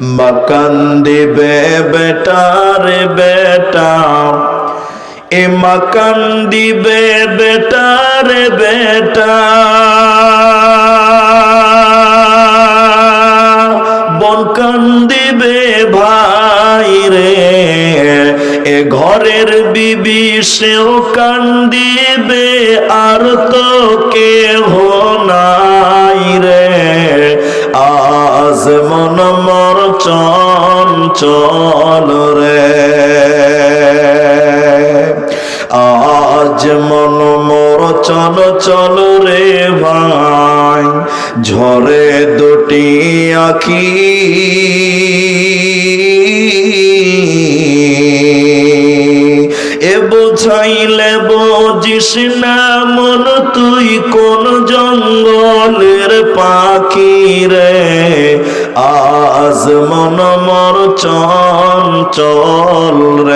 মাকান দিবে বেটারে বেটা। এ মাকান দিবে বেটারে বেটা। বনকান দিবে ভাই রে। এ ঘরের বিবি সেও কান্দিবে আর তো আজ মর চল চল রে। আজ মন মোর চল চল রে ভাই, ঝরে দুটি আখি। বোঝাইলে বুঝিস না মন তুই কোন জঙ্গলের পাখি রে? আজ মন মর রে।